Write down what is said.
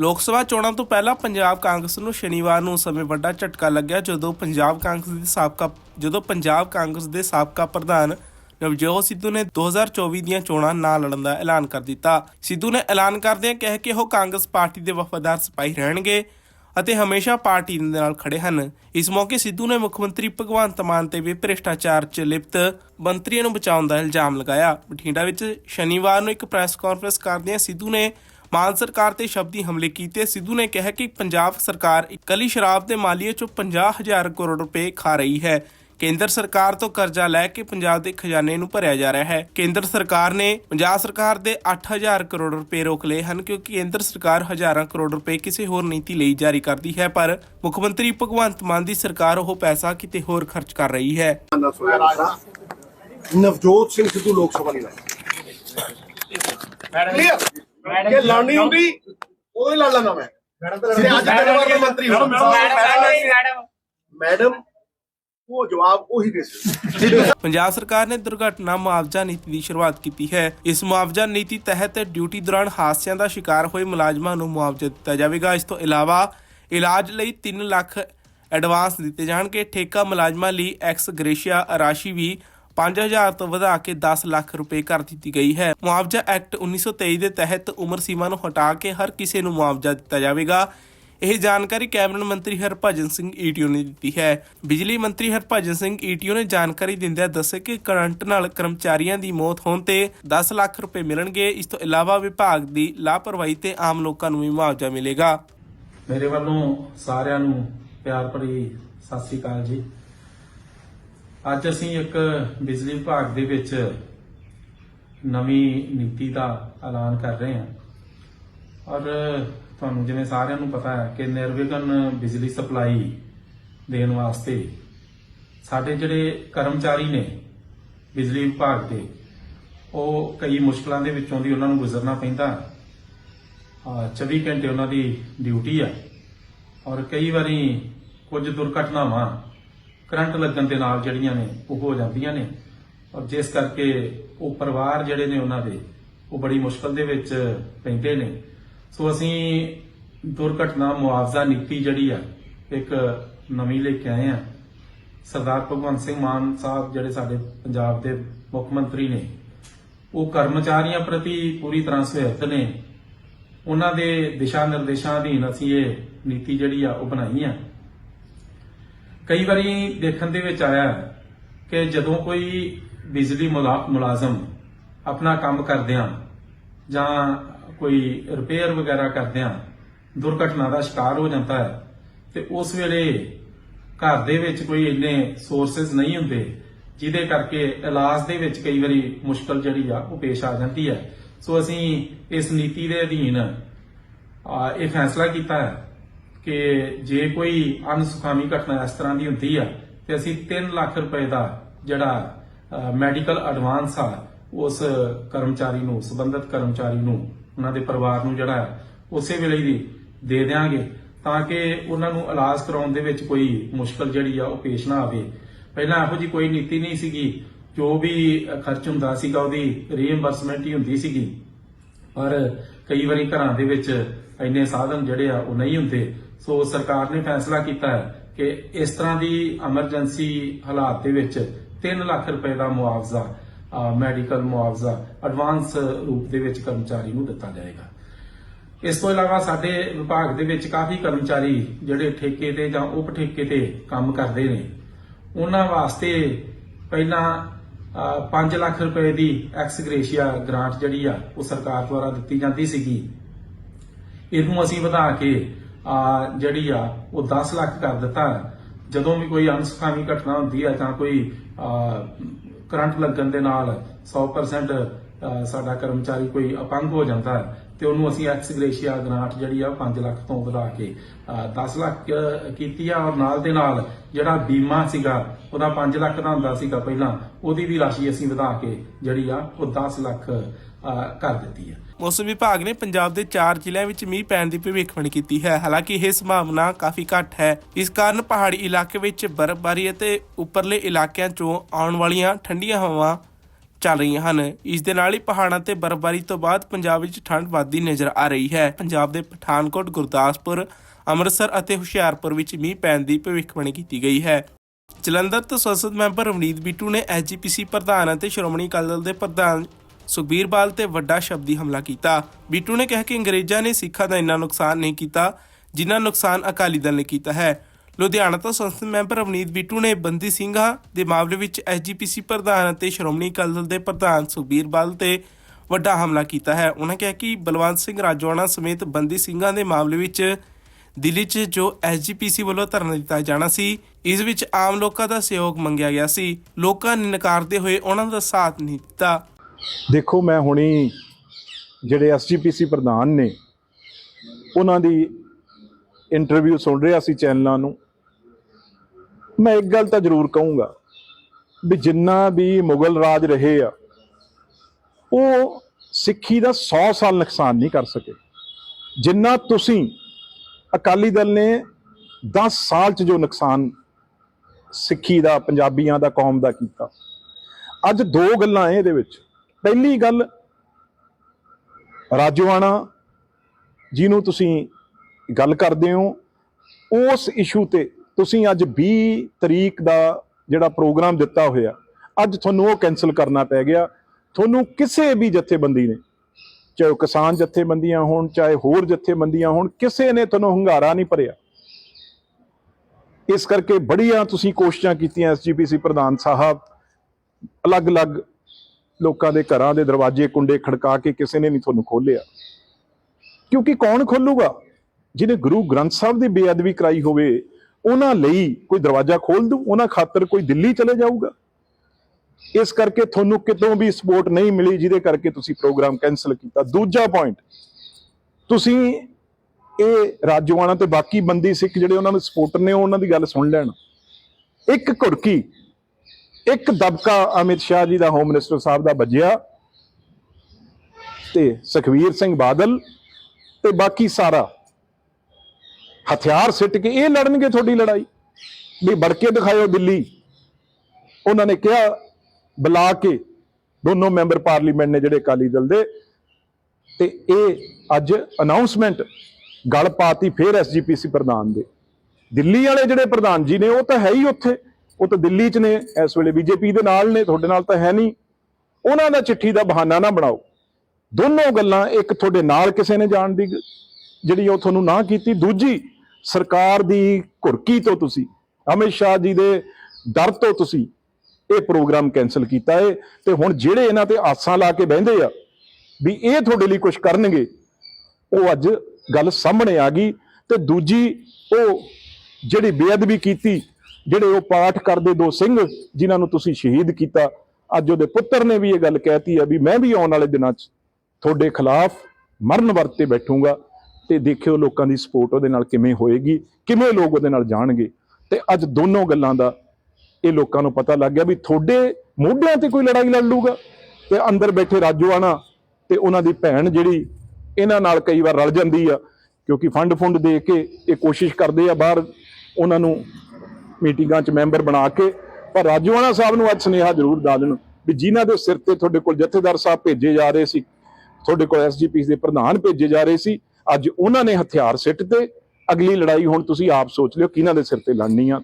ਲੋਕ ਸਭਾ ਚੋਣਾਂ ਤੋਂ ਪਹਿਲਾਂ ਪੰਜਾਬ ਕਾਂਗਰਸ ਨੂੰ ਸ਼ਨੀਵਾਰ ਨੂੰ ਸਮੇਂ ਵੱਡਾ ਝਟਕਾ ਲੱਗਿਆ ਜਦੋਂ ਪੰਜਾਬ ਕਾਂਗਰਸ ਦੇ ਸਾਬਕਾ, ਜਦੋਂ ਪੰਜਾਬ ਕਾਂਗਰਸ ਦੇ ਸਾਬਕਾ ਪ੍ਰਧਾਨ ਨਵਜੋਤ ਸਿੱਧੂ ਨੇ 2024 ਦੀਆਂ ਚੋਣਾਂ ਨਾ ਲੜਨ ਦਾ ਐਲਾਨ ਕਰ ਦਿੱਤਾ। ਸਿੱਧੂ ਨੇ ਐਲਾਨ ਕਰਦਿਆਂ ਕਿਹਾ ਕਿ ਉਹ ਕਾਂਗਰਸ ਪਾਰਟੀ ਦੇ ਵਫਾਦਾਰ ਸਿਪਾਹੀ ਰਹਿਣਗੇ ਅਤੇ ਹਮੇਸ਼ਾ ਪਾਰਟੀ ਦੇ ਨਾਲ ਖੜੇ ਹਨ। ਇਸ ਮੌਕੇ ਸਿੱਧੂ ਨੇ ਮੁੱਖ ਮੰਤਰੀ ਭਗਵੰਤ ਮਾਨ ਤੇ ਵੀ ਭ੍ਰਿਸ਼ਟਾਚਾਰ 'ਚ ਲਿਪਤ ਮੰਤਰੀਆਂ ਨੂੰ ਬਚਾਉਣ ਦਾ ਇਲਜ਼ਾਮ ਲਗਾਇਆ। ਬਠਿੰਡਾ ਵਿੱਚ ਸ਼ਨੀਵਾਰ ਨੂੰ ਇੱਕ ਪ੍ਰੈਸ ਕਾਨਫਰੰਸ ਕਰਦਿਆਂ ਸਿੱਧੂ ਨੇ ਮਾਨ ਸਰਕਾਰ ਤੇ ਸ਼ਬਦੀ ਹਮਲੇ ਕੀਤੇ। ਸਿੱਧੂ ਨੇ ਕਿਹਾ ਕਿ ਪੰਜਾਬ ਸਰਕਾਰ ਇਕੱਲੀ ਸ਼ਰਾਬ ਦੇ ਮਾਲੀਏ 'ਚੋਂ 50000 ਕਰੋੜ ਰੁਪਏ ਖਾ ਰਹੀ ਹੈ। ਕੇਂਦਰ ਸਰਕਾਰ ਤੋਂ ਕਰਜ਼ਾ ਲੈ ਕੇ ਪੰਜਾਬ ਦੇ ਖਜ਼ਾਨੇ ਨੂੰ ਭਰਿਆ ਜਾ ਰਿਹਾ ਹੈ। ਕੇਂਦਰ ਸਰਕਾਰ ਨੇ ਪੰਜਾਬ ਸਰਕਾਰ ਦੇ 8000 ਕਰੋੜ ਰੁਪਏ ਰੋਕ ਲਏ ਹਨ ਕਿਉਂਕਿ ਕੇਂਦਰ ਸਰਕਾਰ ਹਜ਼ਾਰਾਂ ਕਰੋੜ ਰੁਪਏ ਕਿਸੇ ਹੋਰ ਨੀਤੀ ਲਈ ਜਾਰੀ ਕਰਦੀ ਹੈ ਪਰ ਮੁੱਖ ਮੰਤਰੀ ਭਗਵੰਤ ਮਾਨ ਦੀ ਸਰਕਾਰ ਉਹ ਪੈਸਾ ਕਿਤੇ ਹੋਰ ਖਰਚ ਕਰ ਰਹੀ ਹੈ। ਨਵਜੋਤ ਸਿੰਘ ਸਿੱਧੂ ਲੋਕ ਸਭਾ ਨਹੀਂ ਲਾਇਆ ਕਿ ਲੜਨੀ ਹੁੰਦੀ ਉਦੋਂ ਹੀ ਲੜ ਲੈਣਾ ਮੈਂ। ਤੇ ਅੱਜ ਤੇਰੇ ਵਰਗੇ ਮੰਤਰੀ ਹੋ ਮੈਡਮ ਉਹ ਜਵਾਬ ਉਹੀ ਦੇ ਸੀ ਪੰਜਾਬ ਸਰਕਾਰ ਨੇ ਦੁਰਘਟਨਾ ਮੁਆਵਜ਼ਾ ਨੀਤੀ ਦੀ ਸ਼ੁਰੂਆਤ ਕੀਤੀ ਹੈ। ਇਸ ਮੁਆਵਜ਼ਾ ਨੀਤੀ ਤਹਿਤ ਡਿਊਟੀ ਦੌਰਾਨ ਹਾਦਸਿਆਂ ਦਾ ਸ਼ਿਕਾਰ ਹੋਏ ਮੁਲਾਜ਼ਮਾਂ ਨੂੰ ਮੁਆਵਜ਼ਾ ਦਿੱਤਾ ਜਾਵੇਗਾ। ਇਸ ਤੋਂ ਇਲਾਵਾ ਇਲਾਜ ਲਈ 3 ਲੱਖ ਐਡਵਾਂਸ ਦਿੱਤੇ ਜਾਣਗੇ। ਠੇਕਾ ਮੁਲਾਜ਼ਮਾਂ ਲਈ ਐਕਸ ਗ੍ਰੇਸ਼ੀਆ ਰਾਸ਼ੀ ਵੀ 5000 ਤੋਂ ਵਧਾ ਕੇ 10 ਲੱਖ ਰੁਪਏ ਕਰ ਦਿੱਤੀ ਗਈ ਹੈ। ਮੁਆਵਜ਼ਾ ਐਕਟ 1923 ਦੇ ਤਹਿਤ ਉਮਰ ਸੀਮਾ ਨੂੰ ਹਟਾ ਕੇ ਹਰ ਕਿਸੇ ਨੂੰ ਮੁਆਵਜ਼ਾ ਦਿੱਤਾ ਜਾਵੇਗਾ। ਇਹ ਜਾਣਕਾਰੀ ਕੈਬਨਿਟ ਮੰਤਰੀ ਹਰਭਜਨ ਸਿੰਘ ਈਟੀਓ ਨੇ ਦਿੱਤੀ ਹੈ। ਬਿਜਲੀ ਮੰਤਰੀ ਹਰਭਜਨ ਸਿੰਘ ਈਟੀਓ ਨੇ ਜਾਣਕਾਰੀ ਦਿੰਦਿਆਂ ਦੱਸਿਆ ਕਿ ਕਰੰਟ ਨਾਲ ਕਰਮਚਾਰੀਆਂ ਦੀ ਮੌਤ ਹੋਣ ਤੇ 10 ਲੱਖ ਰੁਪਏ ਮਿਲਣਗੇ। ਇਸ ਤੋਂ ਇਲਾਵਾ ਵਿਭਾਗ ਦੀ ਲਾਪਰਵਾਹੀ ਤੇ ਆਮ ਲੋਕਾਂ ਨੂੰ ਵੀ ਮੁਆਵਜ਼ਾ ਮਿਲੇਗਾ। ਮੇਰੇ ਵੱਲੋਂ ਸਾਰਿਆਂ ਨੂੰ ਪਿਆਰ ਭਰੀ ਸਤਿ ਸ੍ਰੀ ਅਕਾਲ ਜੀ। ਅੱਜ ਅਸੀਂ ਇੱਕ ਬਿਜਲੀ ਵਿਭਾਗ ਦੇ ਵਿੱਚ ਨਵੀਂ ਨੀਤੀ ਦਾ ਐਲਾਨ ਕਰ ਰਹੇ ਹਾਂ। ਔਰ ਤੁਹਾਨੂੰ ਜਿਵੇਂ ਸਾਰਿਆਂ ਨੂੰ ਪਤਾ ਹੈ ਕਿ ਨਿਰਵਿਘਨ ਬਿਜਲੀ ਸਪਲਾਈ ਦੇਣ ਵਾਸਤੇ ਸਾਡੇ ਜਿਹੜੇ ਕਰਮਚਾਰੀ ਨੇ ਬਿਜਲੀ ਵਿਭਾਗ ਦੇ, ਉਹ ਕਈ ਮੁਸ਼ਕਲਾਂ ਦੇ ਵਿੱਚੋਂ ਦੀ ਉਹਨਾਂ ਨੂੰ ਗੁਜ਼ਰਨਾ ਪੈਂਦਾ ਹੈ। 24 ਘੰਟੇ ਉਹਨਾਂ ਦੀ ਡਿਊਟੀ ਆ ਔਰ ਕਈ ਵਾਰੀ ਕੁਝ ਦੁਰਘਟਨਾਵਾਂ ਕਰੰਟ ਲੱਗਣ ਦੇ ਨਾਲ ਜਿਹੜੀਆਂ ਨੇ, ਉਹ ਹੋ ਜਾਂਦੀਆਂ ਨੇ। ਔਰ ਜਿਸ ਕਰਕੇ ਉਹ ਪਰਿਵਾਰ ਜਿਹੜੇ ਨੇ ਉਹਨਾਂ ਦੇ, ਉਹ ਬੜੀ ਮੁਸ਼ਕਲ ਦੇ ਵਿੱਚ ਪੈਂਦੇ ਨੇ। ਸੋ ਅਸੀਂ ਦੁਰਘਟਨਾ ਮੁਆਵਜ਼ਾ ਨੀਤੀ ਜਿਹੜੀ ਆ, ਇੱਕ ਨਵੀਂ ਲੈ ਕੇ ਆਏ ਆ। ਸਰਦਾਰ ਭਗਵੰਤ ਸਿੰਘ ਮਾਨ ਸਾਹਿਬ ਜਿਹੜੇ ਸਾਡੇ ਪੰਜਾਬ ਦੇ ਮੁੱਖ ਮੰਤਰੀ ਨੇ, ਉਹ ਕਰਮਚਾਰੀਆਂ ਪ੍ਰਤੀ ਪੂਰੀ ਤਰ੍ਹਾਂ ਸਹਾਇਤ ਨੇ। ਉਹਨਾਂ ਦੇ ਦਿਸ਼ਾ ਨਿਰਦੇਸ਼ਾਂ ਅਧੀਨ ਅਸੀਂ ਇਹ ਨੀਤੀ ਜਿਹੜੀ ਆ, ਉਹ ਬਣਾਈ ਆ। ਕਈ ਵਾਰੀ ਦੇਖਣ ਦੇ ਵਿੱਚ ਆਇਆ ਕਿ ਜਦੋਂ ਕੋਈ ਬਿਜਲੀ ਮੁਲਾ- ਮੁਲਾਜ਼ਮ ਆਪਣਾ ਕੰਮ ਕਰਦਿਆਂ ਜਾਂ ਕੋਈ ਰਿਪੇਅਰ ਵਗੈਰਾ ਕਰਦਿਆਂ ਦੁਰਘਟਨਾ ਦਾ ਸ਼ਿਕਾਰ ਹੋ ਜਾਂਦਾ ਹੈ ਤੇ ਉਸ ਵੇਲੇ ਘਰ ਦੇ ਵਿੱਚ ਕੋਈ ਇੰਨੇ ਸੋਰਸਸ ਨਹੀਂ ਹੁੰਦੇ, ਜਿਹਦੇ ਕਰਕੇ ਇਲਾਜ ਦੇ ਵਿੱਚ ਕਈ ਵਾਰੀ ਮੁਸ਼ਕਲ ਜਿਹੜੀ ਆ ਉਹ ਪੇਸ਼ ਆ ਜਾਂਦੀ ਹੈ। ਸੋ ਅਸੀਂ ਇਸ ਨੀਤੀ ਦੇ ਅਧੀਨ ਇਹ ਫੈਸਲਾ ਕੀਤਾ ਹੈ ਕਿ ਜੇ ਕੋਈ ਅਨਸੁਖਾਵੀ ਘਟਨਾ ਇਸ ਤਰ੍ਹਾਂ ਦੀ ਹੁੰਦੀ ਆ ਤੇ ਅਸੀਂ 3 ਲੱਖ ਰੁਪਏ ਦਾ ਜਿਹੜਾ ਮੈਡੀਕਲ ਐਡਵਾਂਸ ਆ ਉਸ ਕਰਮਚਾਰੀ ਨੂੰ ਸੰਬੰਧਿਤ ਕਰਮਚਾਰੀ ਨੂੰ ਉਹਨਾਂ ਦੇ ਪਰਿਵਾਰ ਨੂੰ ਜਿਹੜਾ ਹੈ, ਉਸੇ ਵੇਲੇ ਹੀ ਦੇ ਦੇਵਾਂਗੇ ਤਾਂ ਕਿ ਉਹਨਾਂ ਨੂੰ ਇਲਾਜ ਕਰਾਉਣ ਦੇ ਵਿੱਚ ਕੋਈ ਮੁਸ਼ਕਲ ਜਿਹੜੀ ਆ ਉਹ ਪੇਸ਼ ਨਾ ਆਵੇ। ਪਹਿਲਾਂ ਇਹੋ ਜੀ ਕੋਈ ਨੀਤੀ ਨਹੀਂ ਸੀਗੀ। ਜੋ ਵੀ ਖਰਚ ਹੁੰਦਾ ਸੀਗਾ ਉਹਦੀ ਰੀਇੰਬਰਸਮੈਂਟ ਹੀ ਹੁੰਦੀ ਸੀਗੀ। ਪਰ ਕਈ ਵਾਰੀ ਘਰਾਂ ਦੇ ਵਿੱਚ ਇੰਨੇ ਸਾਧਨ ਜਿਹੜੇ ਆ ਉਹ ਨਹੀਂ ਹੁੰਦੇ। ਸੋ ਸਰਕਾਰ ਨੇ ਫੈਸਲਾ ਕੀਤਾ ਹੈ ਕਿ ਇਸ ਤਰ੍ਹਾਂ ਦੀ ਐਮਰਜੈਂਸੀ ਹਾਲਾਤ ਦੇ ਵਿੱਚ 3 ਲੱਖ ਰੁਪਏ ਦਾ ਮੁਆਵਜ਼ਾ ਮੈਡੀਕਲ ਮੁਆਵਜ਼ਾ ਐਡਵਾਂਸ ਰੂਪ ਦੇ ਵਿੱਚ ਕਰਮਚਾਰੀ ਨੂੰ ਦਿੱਤਾ ਜਾਏਗਾ। ਇਸ ਤੋਂ ਇਲਾਵਾ ਸਾਡੇ ਵਿਭਾਗ ਦੇ ਵਿੱਚ ਕਾਫੀ ਕਰਮਚਾਰੀ ਜਿਹੜੇ ਠੇਕੇ ਤੇ ਜਾਂ ਉਪ ਠੇਕੇ ਤੇ ਕੰਮ ਕਰਦੇ ਨੇ, ਉਹਨਾਂ ਵਾਸਤੇ ਪਹਿਲਾਂ 5 ਲੱਖ ਰੁਪਏ ਦੀ ਐਕਸ ਗ੍ਰੇਸ਼ੀਆ ਗ੍ਰਾਂਟ ਜਿਹੜੀ ਆ, ਉਹ ਸਰਕਾਰ ਦੁਆਰਾ ਦਿੱਤੀ ਜਾਂਦੀ ਸੀਗੀ। ਇਹਨੂੰ ਅਸੀਂ ਵਧਾ ਕੇ ਜਿਹੜੀ ਆ ਉਹ 10 ਲੱਖ ਕਰ ਦਿੱਤਾ ਹੈ। ਜਦੋਂ ਵੀ ਕੋਈ ਅਨਸੁਖਾਵੀ ਘਟਨਾ ਹੁੰਦੀ ਆ ਜਾਂ ਕੋਈ ਅਹ, ਕਰੰਟ ਲੱਗਣ ਦੇ ਨਾਲ 100% ਸਾਡਾ ਕਰਮਚਾਰੀ ਕੋਈ ਅਪੰਗ ਹੋ ਜਾਂਦਾ ਹੈ ਤੇ ਉਹਨੂੰ ਅਸੀਂ ਐਕਸ ਗ੍ਰੇਸ਼ੀਆ ਗ੍ਰਾਂਟ ਜਿਹੜੀ ਆ 5 ਲੱਖ ਤੋਂ ਵਧਾ ਕੇ 10 ਲੱਖ ਕੀਤੀ ਆ ਔਰ ਨਾਲ ਦੇ ਨਾਲ ਜਿਹੜਾ ਬੀਮਾ ਸੀਗਾ, ਉਹਦਾ 5 ਲੱਖ ਦਾ ਹੁੰਦਾ ਸੀਗਾ ਪਹਿਲਾਂ, ਉਹਦੀ ਵੀ ਰਾਸ਼ੀ ਅਸੀਂ ਵਧਾ ਕੇ ਜਿਹੜੀ ਆ ਉਹ 10 ਲੱਖ ਕਰ ਦਿੱਤੀ ਹੈ ਮੌਸਮ ਵਿਭਾਗ ਨੇ ਪੰਜਾਬ ਦੇ 4 ਜ਼ਿਲ੍ਹਿਆਂ ਵਿੱਚ ਮੀਂਹ ਪੈਣ ਦੀ ਭਵਿੱਖਬਾਣੀ ਕੀਤੀ ਹੈ। ਹਾਲਾਂਕਿ ਇਹ ਸੰਭਾਵਨਾ ਕਾਫੀ ਘੱਟ ਹੈ। ਇਸ ਕਾਰਨ ਪਹਾੜੀ ਇਲਾਕੇ ਵਿੱਚ ਬਰਫ਼ਬਾਰੀ ਅਤੇ ਉੱਪਰਲੇ ਇਲਾਕਿਆਂ 'ਚੋਂ ਆਉਣ ਵਾਲੀਆਂ ਠੰਡੀਆਂ ਹਵਾਵਾਂ ਚੱਲ ਰਹੀਆਂ ਹਨ। ਇਸ ਦੇ ਨਾਲ ਹੀ ਪਹਾੜਾਂ ਤੇ ਬਰਫ਼ਬਾਰੀ ਤੋਂ ਬਾਅਦ ਪੰਜਾਬ ਵਿੱਚ ਠੰਡ ਵੱਧਦੀ ਨਜ਼ਰ ਆ ਰਹੀ ਹੈ। ਪੰਜਾਬ ਦੇ ਪਠਾਨਕੋਟ, ਗੁਰਦਾਸਪੁਰ, ਅੰਮ੍ਰਿਤਸਰ ਅਤੇ ਹੁਸ਼ਿਆਰਪੁਰ ਵਿੱਚ ਮੀਂਹ ਪੈਣ ਦੀ ਭਵਿੱਖਬਾਣੀ ਕੀਤੀ ਗਈ ਹੈ। ਜਲੰਧਰ ਤੋਂ ਸੰਸਦ ਮੈਂਬਰ ਰਵਨੀਤ ਬਿੱਟੂ ਨੇ ਐਸਜੀਪੀਸੀ ਪ੍ਰਧਾਨ ਅਤੇ ਸ਼੍ਰੋਮਣੀ ਅਕਾਲੀ ਦਲ ਦੇ ਪ੍ਰਧਾਨ ਸੁਖਬੀਰ ਬਾਲ ਤੇ ਵੱਡਾ ਸ਼ਬਦੀ ਹਮਲਾ ਕੀਤਾ। ਬਿੱਟੂ ਨੇ ਕਿਹਾ ਕਿ ਅੰਗਰੇਜ਼ਾਂ ਨੇ ਸਿੱਖਾਂ ਦਾ ਇੰਨਾ ਨੁਕਸਾਨ ਨਹੀਂ ਕੀਤਾ, ਜਿੰਨਾ ਨੁਕਸਾਨ ਅਕਾਲੀ ਦਲ ਨੇ ਕੀਤਾ ਹੈ। ਲੁਧਿਆਣਾ ਤੋਂ ਸੰਸਦ ਮੈਂਬਰ ਅਵਨੀਤ ਬਿੱਟੂ ਨੇ ਬੰਦੀ ਸਿੰਘਾਂ ਦੇ ਮਾਮਲੇ ਵਿੱਚ ਐਸਜੀਪੀਸੀ ਪ੍ਰਧਾਨ ਅਤੇ ਸ਼੍ਰੋਮਣੀ ਅਕਾਲੀ ਦਲ ਦੇ ਪ੍ਰਧਾਨ ਸੁਖਬੀਰ ਬਾਲ ਤੇ ਵੱਡਾ ਹਮਲਾ ਕੀਤਾ ਹੈ। ਉਹਨਾਂ ਕਿਹਾ ਕਿ ਬਲਵੰਤ ਸਿੰਘ ਰਾਜੋਆਣਾ ਸਮੇਤ ਬੰਦੀ ਸਿੰਘਾਂ ਦੇ ਮਾਮਲੇ ਵਿੱਚ ਦਿੱਲੀ 'ਚ ਜੋ ਐਸਜੀਪੀਸੀ ਵੱਲੋਂ ਧਰਨਾ ਦਿੱਤਾ ਜਾਣਾ ਸੀ, ਇਸ ਵਿੱਚ ਆਮ ਲੋਕਾਂ ਦਾ ਸਹਿਯੋਗ ਮੰਗਿਆ ਗਿਆ ਸੀ। ਲੋਕਾਂ ਨੇ ਨਕਾਰਦੇ ਹੋਏ ਉਹਨਾਂ ਦਾ ਸਾਥ ਨਹੀਂ ਦਿੱਤਾ। ਦੇਖੋ, ਮੈਂ ਹੁਣੀ ਜਿਹੜੇ ਐਸਜੀਪੀਸੀ ਪ੍ਰਧਾਨ ਨੇ ਉਹਨਾਂ ਦੀ ਇੰਟਰਵਿਊ ਸੁਣ ਰਿਹਾ ਸੀ ਚੈਨਲਾਂ ਨੂੰ, ਮੈਂ ਇੱਕ ਗੱਲ ਤਾਂ ਜ਼ਰੂਰ ਕਹੂੰਗਾ ਵੀ ਜਿੰਨਾ ਵੀ ਮੁਗਲ ਰਾਜ ਰਹੇ ਆ, ਉਹ ਸਿੱਖੀ ਦਾ 100 ਸਾਲ ਨੁਕਸਾਨ ਨਹੀਂ ਕਰ ਸਕੇ। ਜਿੰਨਾ ਤੁਸੀਂ ਅਕਾਲੀ ਦਲ ਨੇ 10 ਸਾਲ ਚ ਜੋ ਨੁਕਸਾਨ ਸਿੱਖੀ ਦਾ, ਪੰਜਾਬੀਆਂ ਦਾ, ਕੌਮ ਦਾ ਕੀਤਾ। ਅੱਜ ਦੋ ਗੱਲਾਂ ਐ ਇਹਦੇ ਵਿੱਚ। ਪਹਿਲੀ ਗੱਲ ਰਾਜਵਾਨਾ ਜਿਹਨੂੰ ਤੁਸੀਂ ਗੱਲ ਕਰਦੇ ਹੋ, ਉਸ ਇਸ਼ੂ ਤੇ ਤੁਸੀਂ ਅੱਜ 20 ਤਰੀਕ ਦਾ ਜਿਹੜਾ ਪ੍ਰੋਗਰਾਮ ਦਿੱਤਾ ਹੋਇਆ, ਅੱਜ ਤੁਹਾਨੂੰ ਉਹ ਕੈਨਸਲ ਕਰਨਾ ਪੈ ਗਿਆ। ਤੁਹਾਨੂੰ ਕਿਸੇ ਵੀ ਜਥੇਬੰਦੀ ਨੇ, ਚਾਹੇ ਉਹ ਕਿਸਾਨ ਜਥੇਬੰਦੀਆਂ ਹੋਣ, ਚਾਹੇ ਹੋਰ ਜਥੇਬੰਦੀਆਂ ਹੋਣ, ਕਿਸੇ ਨੇ ਤੁਹਾਨੂੰ ਹੰਗਾਰਾ ਨਹੀਂ ਭਰਿਆ। ਇਸ ਕਰਕੇ ਬੜੀਆਂ ਤੁਸੀਂ ਕੋਸ਼ਿਸ਼ਾਂ ਕੀਤੀਆਂ ਐਸਜੀਪੀਸੀ ਪ੍ਰਧਾਨ ਸਾਹਿਬ, ਅਲੱਗ-ਅਲੱਗ ਲੋਕਾਂ ਦੇ ਘਰਾਂ ਦੇ ਦਰਵਾਜ਼ੇ ਕੁੰਡੇ ਖੜਕਾ ਕੇ ਕਿਸੇ ਨੇ ਨਹੀਂ ਤੁਹਾਨੂੰ ਖੋਲਿਆ ਕਿਉਂਕਿ ਕੌਣ ਖੋਲੂਗਾ? ਜਿਹਨੇ ਗੁਰੂ ਗ੍ਰੰਥ ਸਾਹਿਬ ਦੀ ਬੇਅਦਬੀ ਕਰਾਈ ਹੋਵੇ, ਉਹਨਾਂ ਲਈ ਕੋਈ ਦਰਵਾਜ਼ਾ ਖੋਲ ਦੂ ਉਹਨਾਂ ਖਾਤਰ ਕੋਈ ਦਿੱਲੀ ਚਲੇ ਜਾਊਗਾ। ਇਸ ਕਰਕੇ ਤੁਹਾਨੂੰ ਕਿਤੋਂ ਵੀ ਸਪੋਰਟ ਨਹੀਂ ਮਿਲੀ, ਜਿਹਦੇ ਕਰਕੇ ਤੁਸੀਂ ਪ੍ਰੋਗਰਾਮ ਕੈਨਸਲ ਕੀਤਾ। ਦੂਜਾ ਪੁਆਇੰਟ ਤੁਸੀਂ ਇਹ ਰਾਜਵਾਨਾ ਤੇ ਬਾਕੀ ਬੰਦੀ ਸਿੱਖ ਜਿਹੜੇ ਉਹਨਾਂ ਨੂੰ ਸਪੋਰਟਰ ਨੇ ਉਹਨਾਂ ਦੀ ਗੱਲ ਸੁਣ ਲੈਣ। ਇੱਕ ਘੁੜਕੀ, ਇੱਕ ਦਬਕਾ ਅਮਿਤ ਸ਼ਾਹ ਜੀ ਦਾ ਹੋਮ ਮਿਨਿਸਟਰ ਸਾਹਿਬ ਦਾ ਵੱਜਿਆ ਤੇ ਸੁਖਵੀਰ ਸਿੰਘ ਬਾਦਲ ਤੇ ਬਾਕੀ ਸਾਰਾ ਹਥਿਆਰ ਸਿੱਟ ਕੇ ਇਹ ਲੜਨਗੇ ਤੁਹਾਡੀ ਲੜਾਈ। ਵੀ ਵੜ ਕੇ ਦਿਖਾਇਓ ਦਿੱਲੀ ਉਹਨਾਂ ਨੇ ਕਿਹਾ, ਬੁਲਾ ਕੇ ਦੋਨੋਂ ਮੈਂਬਰ ਪਾਰਲੀਮੈਂਟ ਨੇ ਜਿਹੜੇ ਅਕਾਲੀ ਦਲ ਦੇ, ਤੇ ਇਹ ਅੱਜ ਅਨਾਉਂਸਮੈਂਟ ਗੱਲ ਪਾਤੀ ਫੇਰ ਐਸਜੀਪੀਸੀ ਪ੍ਰਧਾਨ ਦੇ। ਦਿੱਲੀ ਵਾਲੇ ਜਿਹੜੇ ਪ੍ਰਧਾਨ ਜੀ ਨੇ, ਉਹ ਤਾਂ ਹੈ ਹੀ ਉੱਥੇ। ਉਹ ਤਾਂ ਦਿੱਲੀ 'ਚ ਨੇ, ਇਸ ਵੇਲੇ ਬੀਜੇਪੀ ਦੇ ਨਾਲ ਨੇ, ਤੁਹਾਡੇ ਨਾਲ ਤਾਂ ਹੈ ਨਹੀਂ। ਉਹਨਾਂ ਦਾ ਚਿੱਠੀ ਦਾ ਬਹਾਨਾ ਨਾ ਬਣਾਓ। ਦੋਨੋਂ ਗੱਲਾਂ ਇੱਕ ਤੁਹਾਡੇ ਨਾਲ ਕਿਸੇ ਨੇ ਜਾਣ ਦੀ ਜਿਹੜੀ ਉਹ ਤੁਹਾਨੂੰ ਨਾ ਕੀਤੀ। ਦੂਜੀ ਸਰਕਾਰ ਦੀ ਘੁਰਕੀ ਤੋਂ ਤੁਸੀਂ, ਅਮਿਤ ਸ਼ਾਹ ਜੀ ਦੇ ਡਰ ਤੋਂ ਤੁਸੀਂ ਇਹ ਪ੍ਰੋਗਰਾਮ ਕੈਨਸਲ ਕੀਤਾ ਹੈ ਤੇ ਹੁਣ ਜਿਹੜੇ ਇਹਨਾਂ ਤੇ ਆਸਾਂ ਲਾ ਕੇ ਬਹਿੰਦੇ ਆ ਵੀ ਇਹ ਤੁਹਾਡੇ ਲਈ ਕੁਝ ਕਰਨਗੇ, ਉਹ ਅੱਜ ਗੱਲ ਸਾਹਮਣੇ ਆ ਗਈ। ਤੇ ਦੂਜੀ, ਉਹ ਜਿਹੜੀ ਬੇਅਦਬੀ ਕੀਤੀ, ਜਿਹੜੇ ਉਹ ਪਾਠ ਕਰਦੇ ਦੋ ਸਿੰਘ, ਜਿਨ੍ਹਾਂ ਨੂੰ ਤੁਸੀਂ ਸ਼ਹੀਦ ਕੀਤਾ, ਅੱਜ ਉਹਦੇ ਪੁੱਤਰ ਨੇ ਵੀ ਇਹ ਗੱਲ ਕਹਿਤੀ ਆ ਵੀ ਮੈਂ ਵੀ ਆਉਣ ਵਾਲੇ ਦਿਨਾਂ 'ਚ ਤੁਹਾਡੇ ਖਿਲਾਫ ਮਰਨ ਵਰਤ ਤੇ ਬੈਠੂੰਗਾ। ਤੇ ਦੇਖਿਓ ਲੋਕਾਂ ਦੀ ਸਪੋਰਟ ਉਹਦੇ ਨਾਲ ਕਿਵੇਂ ਹੋਏਗੀ, ਕਿਵੇਂ ਲੋਕ ਉਹਦੇ ਨਾਲ ਜਾਣਗੇ। ਤੇ ਅੱਜ ਦੋਨੋਂ ਗੱਲਾਂ ਦਾ ਇਹ ਲੋਕਾਂ ਨੂੰ ਪਤਾ ਲੱਗ ਗਿਆ ਵੀ ਤੁਹਾਡੇ ਮੋਢਿਆਂ ਤੇ ਕੋਈ ਲੜਾਈ ਲੜ ਲੂਗਾ ਤੇ ਅੰਦਰ ਬੈਠੇ ਰਾਜੋਆਣਾ ਤੇ ਉਹਨਾਂ ਦੀ ਭੈਣ ਜਿਹੜੀ ਇਹਨਾਂ ਨਾਲ ਕਈ ਵਾਰ ਰਲ ਜਾਂਦੀ ਆ, ਕਿਉਂਕਿ ਫੰਡ ਫੁੰਡ ਦੇ ਕੇ ਇਹ ਕੋਸ਼ਿਸ਼ ਕਰਦੇ ਆ ਬਾਹਰ ਉਹਨਾਂ ਨੂੰ ਮੀਟਿੰਗਾਂ 'ਚ ਮੈਂਬਰ ਬਣਾ ਕੇ, ਪਰ ਰਾਜੋਆਣਾ ਸਾਹਿਬ ਨੂੰ ਅੱਜ ਸੁਨੇਹਾ ਜ਼ਰੂਰ ਦਾ ਵੀ ਜਿਨ੍ਹਾਂ ਦੇ ਸਿਰ ਤੇ ਤੁਹਾਡੇ ਕੋਲ ਜਥੇਦਾਰ ਸਾਹਿਬ ਭੇਜੇ ਜਾ ਰਹੇ ਸੀ, ਤੁਹਾਡੇ ਕੋਲ ਐਸਜੀਪੀ ਦੇ ਪ੍ਰਧਾਨ ਭੇਜੇ ਜਾ ਰਹੇ ਸੀ ਅੱਜ ਉਹਨਾਂ ਨੇ ਹਥਿਆਰ ਸਿੱਟ ਤੇ ਅਗਲੀ ਲੜਾਈ ਹੁਣ ਤੁਸੀਂ ਆਪ ਸੋਚ ਲਿਓ ਕਿਹਨਾਂ ਦੇ ਸਿਰ ਤੇ ਲੜਨੀ ਆ।